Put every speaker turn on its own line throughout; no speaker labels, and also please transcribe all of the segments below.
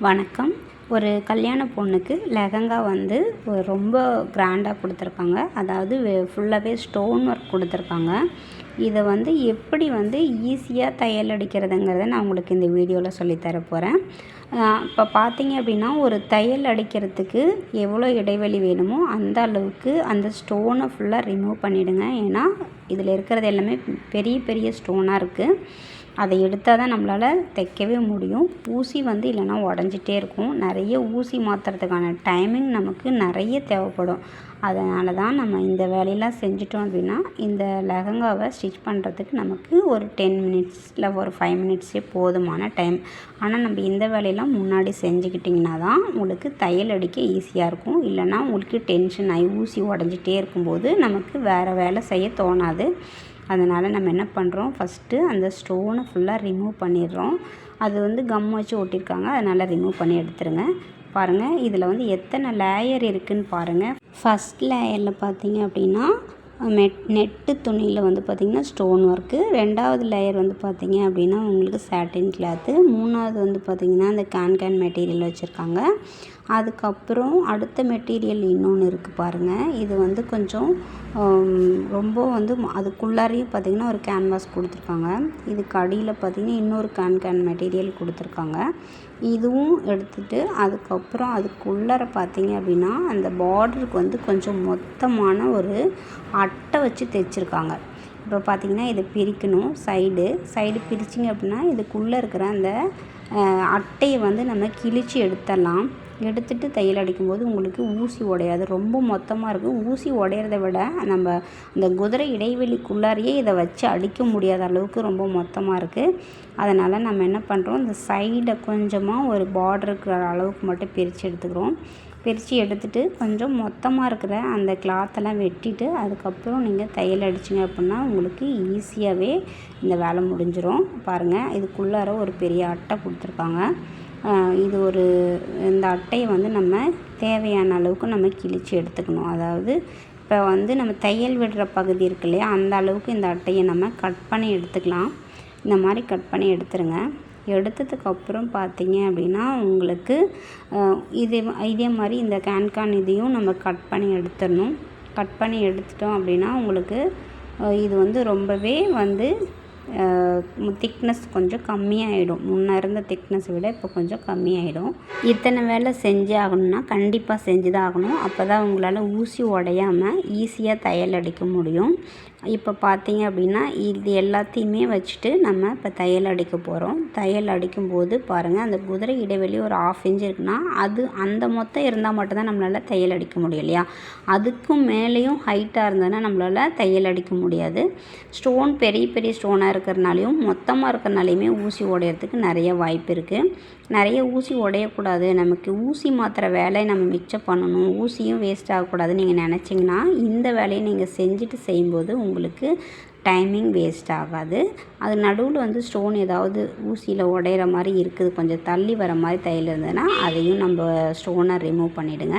வணக்கம். ஒரு கல்யாண பொண்ணுக்கு லெஹங்கா வந்து ரொம்ப கிராண்டாக கொடுத்துருக்காங்க அதாவது ஃபுல்லாகவே ஸ்டோன் ஒர்க் கொடுத்துருக்காங்க இதை வந்து எப்படி வந்து ஈஸியாக தையல் அடிக்கிறதுங்கிறத நான் உங்களுக்கு இந்த வீடியோவில் சொல்லித்தர போகிறேன் இப்போ பார்த்தீங்க அப்படின்னா ஒரு தையல் அடிக்கிறதுக்கு எவ்வளோ இடைவெளி வேணுமோ அந்த அளவுக்கு அந்த ஸ்டோனை ஃபுல்லாக ரிமூவ் பண்ணிவிடுங்க ஏன்னா இதில் இருக்கிறது எல்லாமே பெரிய பெரிய ஸ்டோனாக இருக்குது அதை எடுத்தால் தான் நம்மளால் தைக்கவே முடியும். ஊசி வந்து இல்லைன்னா உடஞ்சிட்டே இருக்கும். நிறைய ஊசி மாற்றுறதுக்கான டைமிங் நமக்கு நிறைய தேவைப்படும். அதனால தான் நம்ம இந்த வேலையெல்லாம் செஞ்சிட்டோம் அப்படின்னா இந்த லெஹங்காவை ஸ்டிச் பண்ணுறதுக்கு நமக்கு ஒரு டென் மினிட்ஸ் இல்லை ஒரு ஃபைவ் மினிட்ஸே போதுமான டைம் ஆனால் நம்ம இந்த வேலையெல்லாம் முன்னாடி செஞ்சுக்கிட்டிங்கன்னா தான் உங்களுக்கு தையல் அடிக்க ஈஸியாக இருக்கும். இல்லைன்னா உங்களுக்கு டென்ஷன் ஆகி ஊசி உடஞ்சிட்டே இருக்கும்போது நமக்கு வேறு வேலை செய்ய தோணாது. அதனால் நம்ம என்ன பண்ணுறோம் ஃபஸ்ட்டு அந்த ஸ்டோனை ஃபுல்லாக ரிமூவ் பண்ணிடுறோம். அது வந்து கம் வச்சு ஒட்டியிருக்காங்க அதனால் ரிமூவ் பண்ணி எடுத்துருங்க. பாருங்கள் இதில் வந்து எத்தனை லேயர் இருக்குதுன்னு பாருங்கள் ஃபஸ்ட் லேயரில் பார்த்தீங்க அப்படின்னா மெட் நெட்டு துணியில் வந்து பார்த்திங்கன்னா ஸ்டோன் ஒர்க்கு ரெண்டாவது லேயர் வந்து பார்த்திங்க அப்படின்னா உங்களுக்கு சாட்டின் கிளாத்து மூணாவது வந்து பார்த்திங்கன்னா அந்த கேன் கேன் மெட்டீரியல் வச்சுருக்காங்க. அதுக்கப்புறம் அடுத்த மெட்டீரியல் இன்னொன்று இருக்குது பாருங்கள் இது வந்து கொஞ்சம் ரொம்ப வந்து அதுக்குள்ளாரையும் பார்த்திங்கன்னா ஒரு கேன்வாஸ் கொடுத்துருக்காங்க. இதுக்கு அடியில் பார்த்திங்கன்னா இன்னொரு கேன் கேன் மெட்டீரியல் கொடுத்துருக்காங்க. இதுவும் எடுத்துகிட்டு அதுக்கப்புறம் அதுக்குள்ளார பார்த்திங்க அப்படின்னா அந்த பார்டருக்கு வந்து கொஞ்சம் மொத்தமான ஒரு அட்டை வச்சு தைச்சிருக்காங்க. இப்போ பார்த்திங்கன்னா இதை பிரிக்கணும் சைடு சைடு பிரிச்சிங்க அப்படின்னா இதுக்குள்ளே இருக்கிற அந்த அட்டையை வந்து நம்ம கிழித்து எடுத்துடலாம். எடுத்துட்டு தையல் அடிக்கும்போது உங்களுக்கு ஊசி உடையாது. ரொம்ப மொத்தமாக இருக்கும். ஊசி உடையிறத விட நம்ம அந்த குதிரை இடைவெளிக்குள்ளாரையே இதை வச்சு அடிக்க முடியாத அளவுக்கு ரொம்ப மொத்தமாக இருக்குது அதனால் நம்ம என்ன பண்ணுறோம் இந்த சைடை கொஞ்சமாக ஒரு பார்டர் இருக்கிற அளவுக்கு மட்டும் பிரித்து எடுத்துக்கிறோம். பிரித்து எடுத்துகிட்டு கொஞ்சம் மொத்தமாக இருக்கிற அந்த கிளாத்தெல்லாம் வெட்டிட்டு அதுக்கப்புறம் நீங்கள் தையல் அடிச்சிங்க அப்படின்னா உங்களுக்கு ஈஸியாகவே இந்த வேலை முடிஞ்சிடும் பாருங்கள் இதுக்குள்ளார ஒரு பெரிய அட்டை கொடுத்துருக்காங்க. இது ஒரு இந்த அட்டையை வந்து நம்ம தேவையான அளவுக்கு நம்ம கிழித்து எடுத்துக்கணும். அதாவது இப்போ வந்து நம்ம தையல் விடுற பகுதி இருக்கு இல்லையா அந்த அளவுக்கு இந்த அட்டையை நம்ம கட் பண்ணி எடுத்துக்கலாம். இந்த மாதிரி கட் பண்ணி எடுத்துருங்க. எடுத்ததுக்கப்புறம் பார்த்தீங்க அப்படின்னா உங்களுக்கு இதே இதே மாதிரி இந்த கேன்கான் இதையும் நம்ம கட் பண்ணி எடுத்துடணும். கட் பண்ணி எடுத்துட்டோம் அப்படின்னா உங்களுக்கு இது வந்து ரொம்பவே வந்து திக்னஸ் கொஞ்சம் கம்மியாகிடும் முன்னே இருந்த திக்னஸ் விட இப்போ கொஞ்சம் கம்மியாகிடும் இத்தனை வேலை செஞ்சு ஆகணும்னா கண்டிப்பாக செஞ்சு தான் ஆகணும். அப்போ தான் உங்களால் ஊசி உடையாமல் ஈஸியாக தையல் அடிக்க முடியும். இப்போ பார்த்தீங்க அப்படின்னா இது எல்லாத்தையுமே வச்சுட்டு நம்ம இப்போ தையல் அடிக்க போகிறோம் தையல் அடிக்கும்போது பாருங்கள் அந்த குதிரை இடைவெளி ஒரு ஆஃப் இன்ச் இருக்குன்னா அது அந்த மொத்தம் இருந்தால் மட்டும்தான் நம்மளால் தையல் அடிக்க முடியும் இல்லையா? அதுக்கும் மேலேயும் ஹைட்டாக இருந்ததுன்னா நம்மளால் தையல் அடிக்க முடியாது. ஸ்டோன் பெரிய பெரிய ஸ்டோனாக இருக்கிறனாலையும் மொத்தமாக இருக்கிறனாலையுமே ஊசி உடையிறதுக்கு நிறைய வாய்ப்பு இருக்குது நிறைய ஊசி உடையக்கூடாது. நமக்கு ஊசி மாத்திர வேலையை நம்ம மிச்சம் பண்ணணும். ஊசியும் வேஸ்ட் ஆகக்கூடாதுன்னு நீங்கள் நினச்சிங்கன்னா இந்த வேலையை நீங்கள் செஞ்சுட்டு செய்யும்போது உங்களுக்கு டைமிங் வேஸ்ட் ஆகாது. அது நடுவில் வந்து ஸ்டோன் ஏதாவது ஊசியில் உடையிற மாதிரி இருக்குது. கொஞ்சம் தள்ளி வர மாதிரி தையல் இருந்ததுன்னா அதையும் நம்ம ஸ்டோனை ரிமூவ் பண்ணிவிடுங்க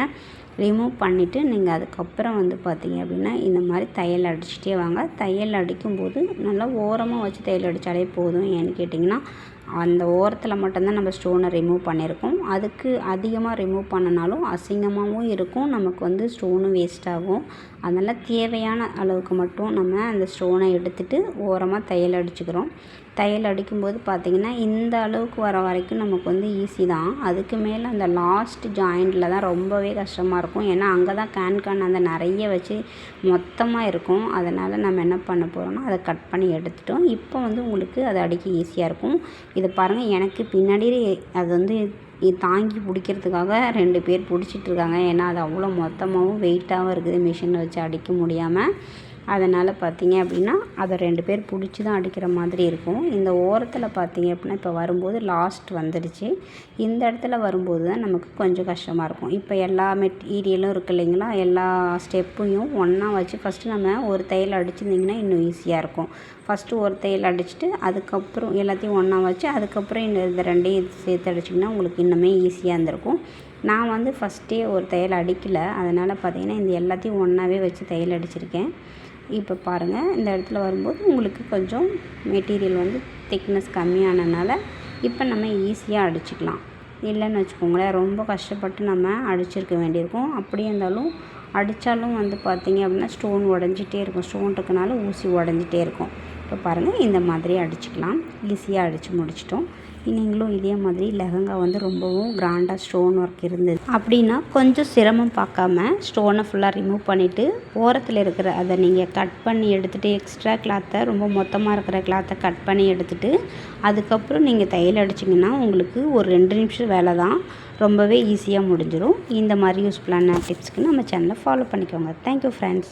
ரிமூவ் பண்ணிவிட்டு நீங்கள் அதுக்கப்புறம் வந்து பார்த்தீங்க அப்படின்னா இந்த மாதிரி தையல் அடிச்சுட்டே வாங்க. தையல் அடிக்கும்போது நல்லா ஓரமாக வச்சு தையல் அடித்தாலே போதும் ஏன்னு கேட்டிங்கன்னா அந்த ஓரத்தில் மட்டும்தான் நம்ம ஸ்டோனை ரிமூவ் பண்ணியிருக்கோம் அதுக்கு அதிகமாக ரிமூவ் பண்ணினாலும் அசிங்கமாகவும் இருக்கும். நமக்கு வந்து ஸ்டோனும் வேஸ்ட் ஆகும். அதனால் தேவையான அளவுக்கு மட்டும் நம்ம அந்த ஸ்டோனை எடுத்துகிட்டு ஓரமாக தையல் அடிச்சுக்கிறோம். தையல் அடிக்கும்போது பார்த்திங்கன்னா இந்த அளவுக்கு வர வரைக்கும் நமக்கு வந்து ஈஸி தான். அதுக்கு மேலே அந்த லாஸ்ட் ஜாயிண்டில் தான் ரொம்பவே கஷ்டமாக இருக்கும். ஏன்னா அங்கே தான் கேன் கேன் அந்த நிறைய வச்சு மொத்தமாக இருக்கும். அதனால் நம்ம என்ன பண்ண போகிறோம்னா அதை கட் பண்ணி எடுத்துட்டோம். இப்போ வந்து உங்களுக்கு அதை அடிக்க ஈஸியாக இருக்கும். இதை பாருங்கள் எனக்கு பின்னாடி அது வந்து தாங்கி பிடிக்கிறதுக்காக ரெண்டு பேர் பிடிச்சிட்ருக்காங்க ஏன்னா அது அவ்வளோ மொத்தமாகவும் வெயிட்டாகவும் இருக்குது. மிஷினில் வச்சு அடிக்க முடியாமல் அதனால் பார்த்தீங்க அப்படின்னா அதை ரெண்டு பேர் பிடிச்சி தான் அடிக்கிற மாதிரி இருக்கும். இந்த ஓரத்தில் பார்த்தீங்க அப்படின்னா இப்போ வரும்போது லாஸ்ட் வந்துடுச்சு. இந்த இடத்துல வரும்போது தான் நமக்கு கொஞ்சம் கஷ்டமாக இருக்கும். இப்போ எல்லா மெட்டீரியலும் இருக்குது இல்லைங்களா? எல்லா ஸ்டெப்பையும் ஒன்றா வச்சு ஃபஸ்ட்டு நம்ம ஒரு தையல் அடிச்சிருந்திங்கன்னா இன்னும் ஈஸியாக இருக்கும். ஃபஸ்ட்டு ஒரு தையல் அடிச்சுட்டு அதுக்கப்புறம் எல்லாத்தையும் ஒன்றா வச்சு அதுக்கப்புறம் இன்னும் இந்த ரெண்டையும் சேர்த்து அடிச்சிங்கன்னா உங்களுக்கு இன்னுமே ஈஸியாக இருந்திருக்கும். நான் வந்து ஃபஸ்ட்டே ஒரு தையல் அடிக்கலை. அதனால் பார்த்திங்கன்னா இந்த எல்லாத்தையும் ஒன்றாவே வச்சு தையல் அடிச்சிருக்கேன். இப்போ பாருங்கள் இந்த இடத்துல வரும்போது உங்களுக்கு கொஞ்சம் மெட்டீரியல் வந்து திக்னஸ் கம்மியானனால இப்போ நம்ம ஈஸியாக அடிச்சுக்கலாம். இல்லைன்னு வச்சுக்கோங்களேன் ரொம்ப கஷ்டப்பட்டு நம்ம அடிச்சிருக்க வேண்டியிருக்கும். அப்படியே இருந்தாலும் அடித்தாலும் வந்து பார்த்திங்க அப்படின்னா ஸ்டோன் உடஞ்சிட்டே இருக்கும். ஸ்டோன் இருக்கனால ஊசி உடஞ்சிட்டே இருக்கும். இப்போ பாருங்கள் இந்த மாதிரி அடிச்சுக்கலாம். ஈஸியாக அடித்து முடிச்சிட்டோம். நீங்களும் இதே மாதிரி லெஹங்கா வந்து ரொம்பவும் கிராண்டாக ஸ்டோன் ஒர்க் இருந்தது. அப்படின்னா கொஞ்சம் சிரமம் பார்க்காம ஸ்டோனை ஃபுல்லாக ரிமூவ் பண்ணிவிட்டு ஓரத்தில் இருக்கிற அதை நீங்கள் கட் பண்ணி எடுத்துகிட்டு எக்ஸ்ட்ரா கிளாத்தை ரொம்ப மொத்தமாக இருக்கிற கிளாத்தை கட் பண்ணி எடுத்துகிட்டு அதுக்கப்புறம் நீங்கள் தையல் அடிச்சிங்கன்னா உங்களுக்கு ஒரு ரெண்டு நிமிஷம் வேலை தான். ரொம்பவே ஈஸியாக முடிஞ்சிடும் இந்த மாதிரி யூஸ்ஃபுல்லான டிப்ஸ்க்கு நம்ம சேனலை ஃபாலோ பண்ணிக்கோங்க. Thank you friends